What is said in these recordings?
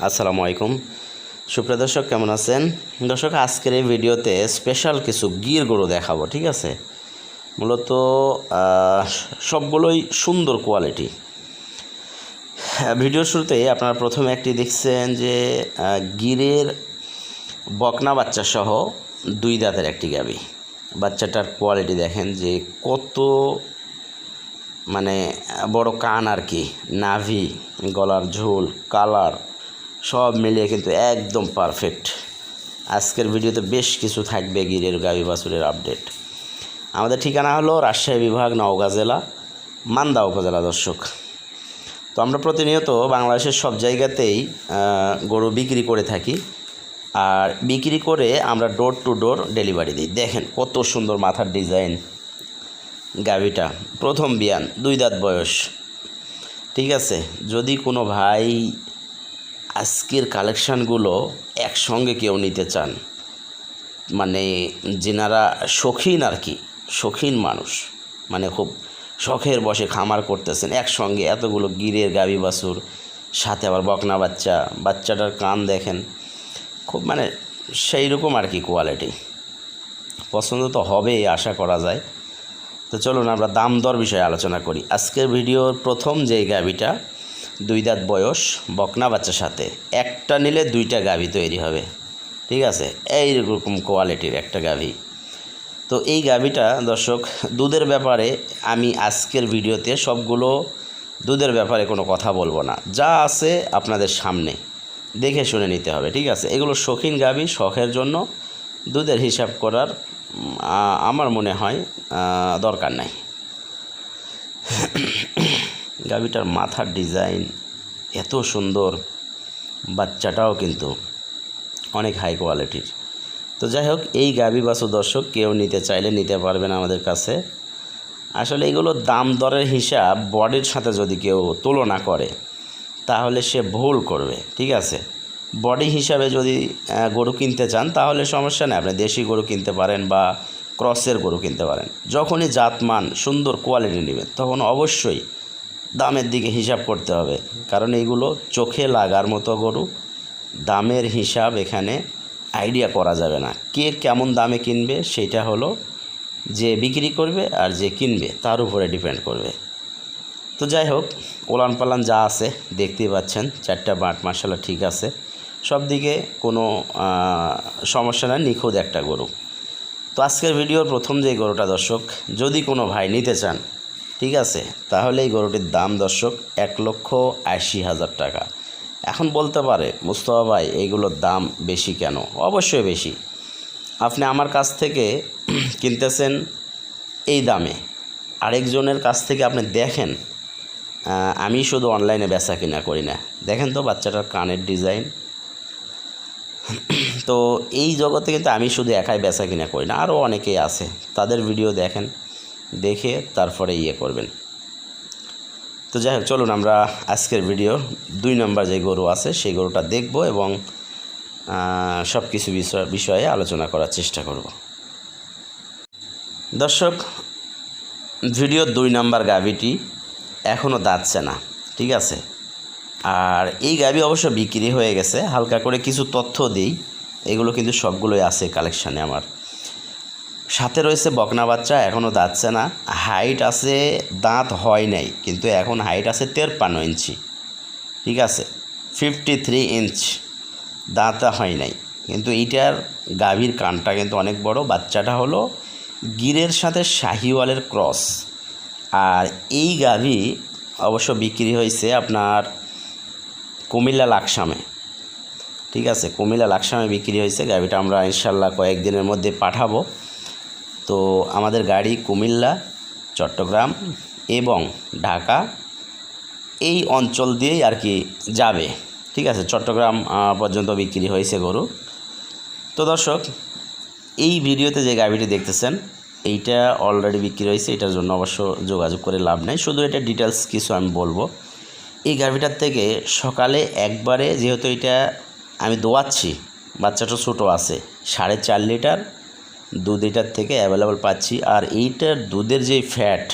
আসসালামু আলাইকুম। সুপ্রিয় দর্শক, কেমন আছেন? দর্শক, আজকের এই ভিডিওতে স্পেশাল কিছু গির গরু দেখাবো, ঠিক আছে? মূলত সবগুলোই সুন্দর কোয়ালিটি ভিডিওর শুরুতে আপনারা প্রথমে একটি দেখছেন যে গিরের বকনা বাচ্চা সহ দুই দাঁতের একটি গাবি। বাচ্চাটার কোয়ালিটি দেখেন যে কত মানে বড় কান আর কি। নাভি, গলার ঝোল কালার সব মিলিয়ে কিন্তু একদম পারফেক্ট আজকের ভিডিওতে বেশ কিছু থাকবে গিরের গাবি বাছুরের আপডেট আমাদের ঠিকানা হলো রাজশাহী বিভাগ, নওগাঁ জেলা, মান্দা উপজেলা দর্শক। তো আমরা প্রতিনিয়ত বাংলাদেশের সব জায়গাতেই গরু বিক্রি করে থাকি। আর বিক্রি করে আমরা ডোর টু ডোর ডেলিভারি দিই। দেখেন কত সুন্দর মাথার ডিজাইন গাভিটা প্রথম বিয়ান, দুই দাঁত বয়স। ঠিক আছে? যদি কোনো ভাই আজকের কালেকশানগুলো একসঙ্গে কেউ নিতে চান। মানে যেনারা শৌখিন আর কি, শৌখিন মানুষ মানে খুব শখের বসে খামার করতেছেন, একসঙ্গে এতগুলো গিরের গাবি বাছুর, সাথে আবার বকনা বাচ্চা, বাচ্চাটার কান দেখেন, খুব মানে সেই রকম আর কি কোয়ালিটি পছন্দ তো হবেই, আশা করা যায়। তো চলুন আমরা দাম দর বিষয়ে আলোচনা করি। আজকের ভিডিওর প্রথম যে গাভিটা দুই দাঁত বয়স, বকনা বাচ্চার সাথে। একটা নিলে দুইটা গাভি তৈরি হবে। ঠিক আছে? এইরকম কোয়ালিটির একটা গাভি। তো এই গাভিটা, দর্শক, দুধের ব্যাপারে আমি আজকের ভিডিওতে সবগুলো দুধের ব্যাপারে কোনো কথা বলব না। যা আছে আপনাদের সামনে দেখে শুনে নিতে হবে, ঠিক আছে? এগুলো শৌখিন গাভি, শখের জন্য দুধের হিসাব করার আমার মনে হয় দরকার নাই। গাভিটার মাথার ডিজাইন এত সুন্দর, বাচ্চাটাও কিন্তু অনেক হাই কোয়ালিটির তো যাই হোক, এই গাভি বাছু দর্শক কেউ নিতে চাইলে নিতে পারবেন আমাদের কাছে। আসলে এগুলো দাম দরের হিসাব, বডির সাথে যদি কেউ তুলনা করে, তাহলে সে ভুল করবে, ঠিক আছে? বডি হিসাবে যদি গরু কিনতে চান, তাহলে সমস্যা নেই, আপনি দেশি গরু কিনতে পারেন বা ক্রসের গরু কিনতে পারেন। যখনই জাতমান সুন্দর কোয়ালিটি নেবেন, তখন অবশ্যই দামের দিকে হিসাব করতে হবে। কারণ এইগুলো চোখে লাগার মতো গরু, দামের হিসাব এখানে আইডিয়া করা যাবে না। কে কেমন দামে কিনবে সেটা হলো যে বিক্রি করবে আর যে কিনবে, তার উপরে ডিপেন্ড করবে। তো যাই হোক ওলান পালান যা আছে দেখতেই পাচ্ছেন, চারটা বাট মার্শাল্লাহ ঠিক আছে। সব দিকে কোনো সমস্যা নাই, নিখুঁত একটা গরু। তো আজকের ভিডিওর প্রথম যে গরুটা দর্শক, যদি কোনো ভাই নিতে চান ঠিক আছে, তাহলে এই গরুটির দাম দর্শক এক লক্ষ আশি হাজার টাকা। এখন বলতে পারে, মুস্তফা ভাই এইগুলোর দাম বেশি কেন? অবশ্যই বেশি। আপনি আমার কাছ থেকে কিনতেছেন এই দামে। আরেকজনের কাছ থেকে আপনি দেখেন আমি শুধু অনলাইনে বেচা কিনা করি না। দেখেন তো বাচ্চাটার কানের ডিজাইন। তো এই জগতে কিন্তু আমি শুধু একাই বেচা কিনা করি না, আরও অনেকেই আছে, তাদের ভিডিও দেখেন। দেখে তারপরে ইয়ে করবেন। তো যাই হোক, চলুন আমরা আজকের ভিডিও দুই নম্বর যে গরু আছে, সেই গরুটা দেখব এবং সব কিছু বিষয় আলোচনা করার চেষ্টা করব। দর্শক, ভিডিওর দুই নাম্বার গাভিটি এখনও দাঁতছে না, ঠিক আছে? আর এই গাভি অবশ্য বিক্রি হয়ে গেছে, হালকা করে কিছু তথ্য দিই। এগুলো কিন্তু সবগুলোই আছে কালেকশানে আমার। সাথে রয়েছে বকনা বাচ্চা এখনও দাঁতছে না। হাইট আছে, দাঁত হয় নাই, কিন্তু এখন হাইট আছে তেরপান্ন ইঞ্চি। ঠিক আছে? Fifty three inch. দাঁত হয় নাই। কিন্তু এইটার গাভীর কানটা কিন্তু অনেক বড়। বাচ্চাটা হলো গিরের সাথে শাহিওয়ালের ক্রস। আর এই গাভী অবশ্য বিক্রি হয়েছে আপনার কুমিল্লা লাকসামে। ঠিক আছে? কুমিল্লা লাকসামে বিক্রি হয়েছে। গাড়িটা আমরা ইনশাল্লাহ কয়েকদিনের মধ্যে পাঠাবো। তো আমাদের গাড়ি কুমিল্লা, চট্টগ্রাম এবং ঢাকা এই অঞ্চল দিয়েই আর কি যাবে। ঠিক আছে, চট্টগ্রাম পর্যন্ত বিক্রি হয়েছে গরু। তো দর্শক, এই ভিডিওতে যে গাড়িটি দেখতেছেন, এইটা অলরেডি বিক্রি হয়েছে, এটার জন্য অবশ্য যোগাযোগ করে লাভ নেই। শুধু এটা ডিটেলস কিছু আমি বলব। এই গাভিটার থেকে সকালে একবারে যেহেতু এটা আমি দোয়াচ্ছি, বাচ্চাটা ছোটো আছে, সাড়ে চার লিটার দুধ এটার থেকে অ্যাভেলেবল পাচ্ছি। আর এইটার দুধের যে ফ্যাট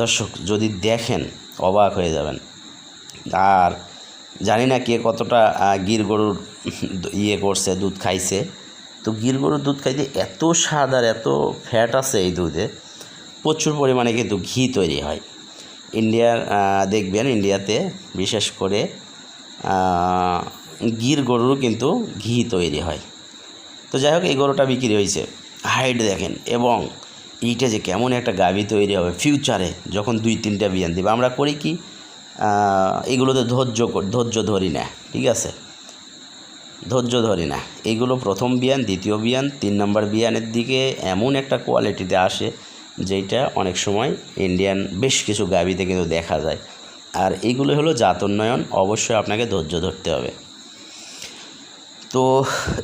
দর্শক, যদি দেখেন, অবাক হয়ে যাবেন। আর জানি না কে কতটা গির গরুর ইয়ে করছে, দুধ খাইছে। তো গির গরুর দুধ খাইতে এত স্বাদ আর এত ফ্যাট আছে এই দুধে, প্রচুর পরিমাণে কিন্তু ঘি তৈরি হয়। ইন্ডিয়ার দেখবেন ইন্ডিয়াতে বিশেষ করে গির গরুরও কিন্তু ঘি তৈরি হয়। তো যাই হোক, এই গরুটা বিক্রি হয়েছে। হাইট দেখেন এবং এইটা যে কেমন একটা গাভী তৈরি হবে ফিউচারে যখন দুই তিনটা বিয়ান দিবে। আমরা করি কি এগুলোতে ধৈর্য ধৈর্য ধরি না, ঠিক আছে? ধৈর্য ধরি না। এগুলো প্রথম বিয়ান, দ্বিতীয় বিয়ান, তিন নম্বর বিয়ানের দিকে এমন একটা কোয়ালিটিতে আসে যেটা অনেক সময় ইন্ডিয়ান বেশ কিছু গাবিতে কিন্তু দেখা যায়। আর এইগুলো হলো জাত উন্নয়ন অবশ্যই আপনাকে ধৈর্য ধরতে হবে। তো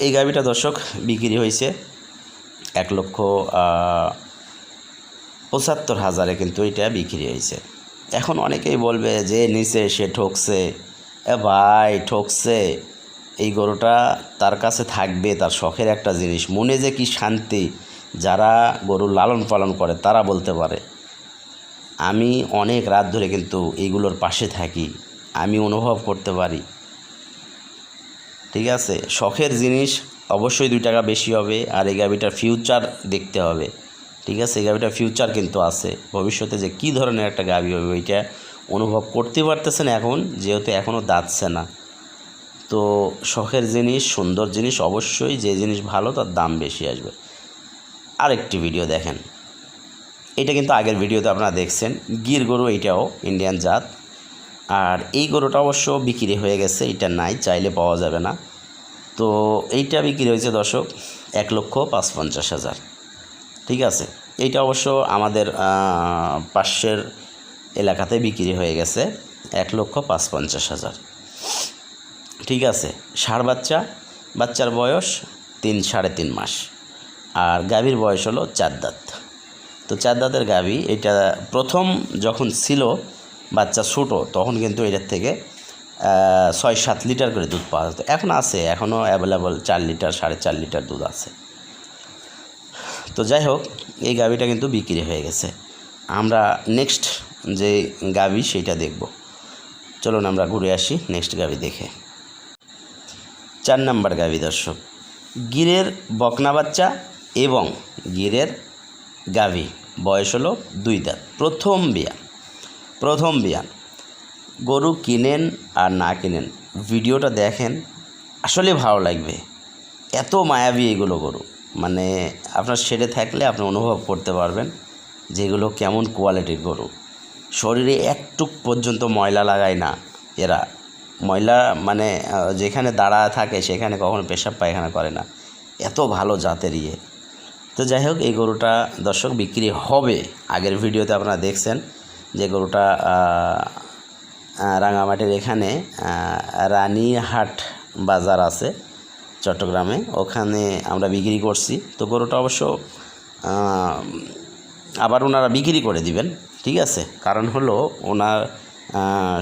এই গাবিটা দর্শক বিক্রি হয়েছে। এক লক্ষ পঁচাত্তর হাজারে কিন্তু এটা বিক্রি হয়েছে। এখন অনেকেই বলবে যে নিচে সে ঠকছে। এ ভাই, ঠকছে। এই গরুটা তার কাছে থাকবে, তার শখের একটা জিনিস। মনে যে কি শান্তি, যারা গরু লালন পালন করে তারা বলতে পারে। আমি অনেক রাত ধরে কিন্তু এইগুলোর পাশে থাকি, আমি অনুভব করতে পারি। ঠিক আছে? শখের জিনিস অবশ্যই দুই টাকা বেশি হবে আর এই গাভিটার ফিউচার দেখতে হবে। ঠিক আছে? এই গাভিটার ফিউচার কিন্তু আছে। ভবিষ্যতে যে কী ধরনের একটা গাভি হবে ওইটা অনুভব করতে পারতেছেন এখন, যেহেতু এখনও দাঁতছে না। তো শখের জিনিস, সুন্দর জিনিস অবশ্যই যে জিনিস ভালো তার দাম বেশি আসবে। আরেকটি ভিডিও দেখেন। এটা কিন্তু আগের ভিডিওতে আপনারা দেখছেন। গির গরু এইটাও ইন্ডিয়ান জাত। আর এই গরুটা অবশ্য বিক্রি হয়ে গেছে, এটা নাই, চাইলে পাওয়া যাবে না। তো এইটা বিক্রি হয়েছে দর্শক এক লক্ষ পাঁচ পঞ্চাশ হাজার। ঠিক আছে? এইটা অবশ্য আমাদের পাশের এলাকাতে বিক্রি হয়ে গেছে এক লক্ষ পাঁচ পঞ্চাশ হাজার। ঠিক আছে? ষাঁড় বাচ্চা, বাচ্চার বয়স তিন, সাড়ে তিন মাস। আর গাভীর বয়স হলো চার দাঁত। তো চার দাঁতের গাভী, এটা প্রথম যখন ছিল বাচ্চা ছোটো, তখন কিন্তু এটার থেকে ছয় সাত লিটার করে দুধ পাওয়া যেত। এখন আছে, এখনও অ্যাভেলেবল চার লিটার, সাড়ে চার লিটার দুধ আছে। তো যাই হোক, এই গাভীটা কিন্তু বিক্রি হয়ে গেছে। আমরা নেক্সট যে গাভী, সেইটা দেখব। চলুন আমরা ঘুরে আসি নেক্সট গাভী দেখে। চার নাম্বার গাভী দর্শক, গিরের বকনা বাচ্চা এবং গিরের গাভী। বয়স হলো দুই দাঁত। প্রথম বিয়ান প্রথম বিয়ান গরু কিনেন আর না কিনেন। ভিডিওটা দেখেন, আসলে ভালো লাগবে। এত মায়াবী এগুলো গরু। মানে আপনার সেরে থাকলে আপনি অনুভব করতে পারবেন যে এগুলো কেমন কোয়ালিটির গরু। শরীরে একটুক পর্যন্ত ময়লা লাগায় না এরা। ময়লা মানে যেখানে দাঁড়া থাকে সেখানে কখনো পেশাব পায়খানা করে না। এত ভালো জাতের ইয়ে। তো যাই হোক, এই গরুটা দর্শক বিক্রি হবে। আগের ভিডিওতে আপনারা দেখছেন যে গরুটা রাঙামাটির এখানে রানীহাট বাজার আছে চট্টগ্রামে। ওখানে আমরা বিক্রি করছি। তো গরুটা অবশ্য আবার ওনারা বিক্রি করে দিবেন, ঠিক আছে? কারণ হলো ওনার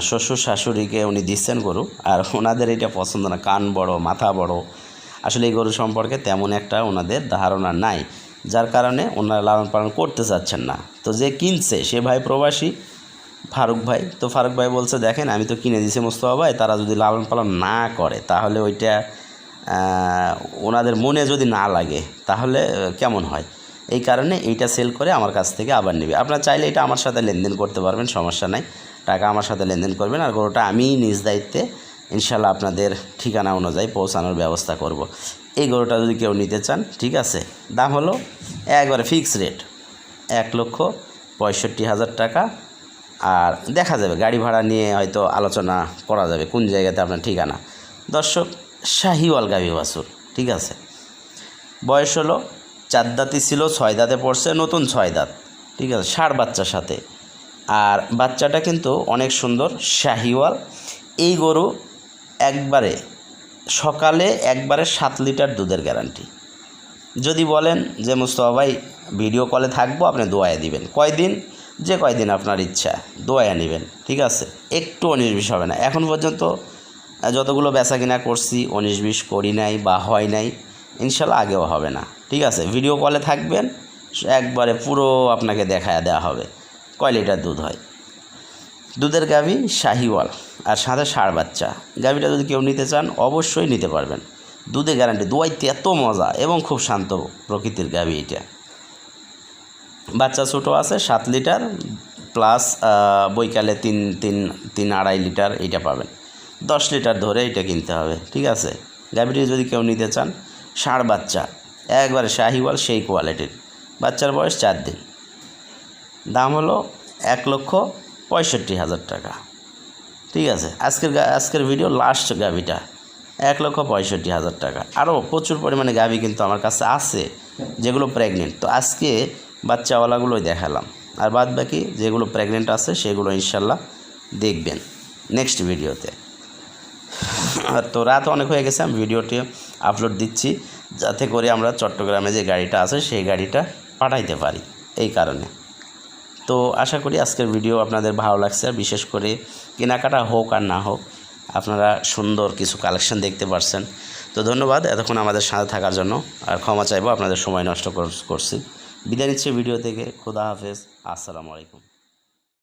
শ্বশুর শাশুড়িকে উনি দিচ্ছেন গরু, আর ওনাদের এটা পছন্দ না। কান বড়, মাথা বড়। আসলে এই গরু সম্পর্কে তেমন একটা ওনাদের ধারণা নাই, যার কারণে ওনারা লালন পালন করতে চাচ্ছেন না। তো যে কিনছে, সে ভাই প্রবাসী ফারুক ভাই। তো ফারুক ভাই বলছে, দেখেন, আমি তো কিনে দিছি মোস্তফা ভাই, তারা যদি লালন পালন না করে, তাহলে ওইটা ওনাদের মনে যদি না লাগে, তাহলে কেমন হয়? এই কারণে এইটা সেল করে আমার কাছ থেকে আবার নেবে। আপনারা চাইলে এটা আমার সাথে লেনদেন করতে পারবেন, সমস্যা নাই। টাকা আমার সাথে লেনদেন করবেন আর গরুটা আমিই নিজ দায়িত্বে ইনশাল্লাহ আপনাদের ঠিকানা অনুযায়ী পৌঁছানোর ব্যবস্থা করব। এই গরুটা যদি কেউ নিতে চান, ঠিক আছে, দাম হলো একবারে ফিক্স রেট এক লক্ষ পঁয়ষট্টি হাজার টাকা। আর দেখা যাবে, গাড়ি ভাড়া নিয়ে হয়তো আলোচনা করা যাবে কোন জায়গাতে আপনার ঠিকানা। দর্শক শাহিওয়াল গাভী বাছুর ঠিক আছে? বয়স হলো, চার দাঁতই ছিল, ছয় দাঁতে পড়ছে, নতুন ছয় দাঁত, ঠিক আছে? ষাট বাচ্চার সাথে। আর বাচ্চাটা কিন্তু অনেক সুন্দর শাহিওয়াল এই গরু একবারে, সকালে একবারে সাত লিটার দুধের গ্যারান্টি যদি বলেন যে, মুস্তফা ভাই ভিডিও কলে থাকব, আপনি দোয়ায় দিবেন। কয়দিন? যে কয়দিন আপনার ইচ্ছা দোয়ায় নেবেন, ঠিক আছে? একটু বিশ হবে না। এখন পর্যন্ত যতগুলো বেচা কিনা করছি বিশ করি নাই বা হয় নাই, ইনশাল্লাহ আগেও হবে না, ঠিক আছে? ভিডিও কলে থাকবেন, একবারে পুরো আপনাকে দেখায় দেওয়া হবে, কয় লিটার দুধ হয়? দুধের গাভি শাহিওয়াল, আর সাথে ষাঁড় বাচ্চা। গাভিটা যদি কেউ নিতে চান, অবশ্যই নিতে পারবেন। দুধে গ্যারান্টি দোয়াইতে এত মজা এবং খুব শান্ত প্রকৃতির গাভি এটা। বাচ্চা ছোটো আছে, সাত লিটার প্লাস বৈকালে তিন তিন তিন আড়াই লিটার এইটা পাবেন। দশ লিটার ধরে এটা কিনতে হবে, ঠিক আছে? গাভীটি যদি কেউ নিতে চান, ষাঁড় বাচ্চা, একবারে শাহিওয়াল, সেই কোয়ালিটির বাচ্চার বয়স চার দিন। দাম হলো এক লক্ষ পঁয়ষট্টি হাজার টাকা। ঠিক আছে? আজকের আজকের ভিডিও লাস্ট গাভিটা, এক লক্ষ পঁয়ষট্টি হাজার টাকা। আরও প্রচুর পরিমাণে গাভি কিন্তু আমার কাছে আছে, যেগুলো প্রেগনেন্ট তো আজকে বাচ্চাওয়ালাগুলোই দেখালাম। আর বাদ বাকি যেগুলো প্রেগনেন্ট আছে, সেগুলো ইনশাল্লাহ দেখবেন নেক্সট ভিডিওতে তো রাত অনেক হয়ে গেছে, আমি ভিডিওটি আপলোড দিচ্ছি, যাতে করে আমরা চট্টগ্রামে যে গাড়িটা আছে, সেই গাড়িটা পাঠাইতে পারি, এই কারণে। তো আশা করি আজকের ভিডিও আপনাদের ভালো লাগছে, আর বিশেষ করে কেনাকাটা হোক আর না হোক, আপনারা সুন্দর কিছু কালেকশন দেখতে পারছেন। তো ধন্যবাদ, এতক্ষণ আমাদের সাথে থাকার জন্য, আর ক্ষমা চাইব, আপনাদের সময় নষ্ট কর- করছি। বিদায় নিচ্ছে ভিডিও থেকে। খোদা হাফেজ। আসসালামু আলাইকুম।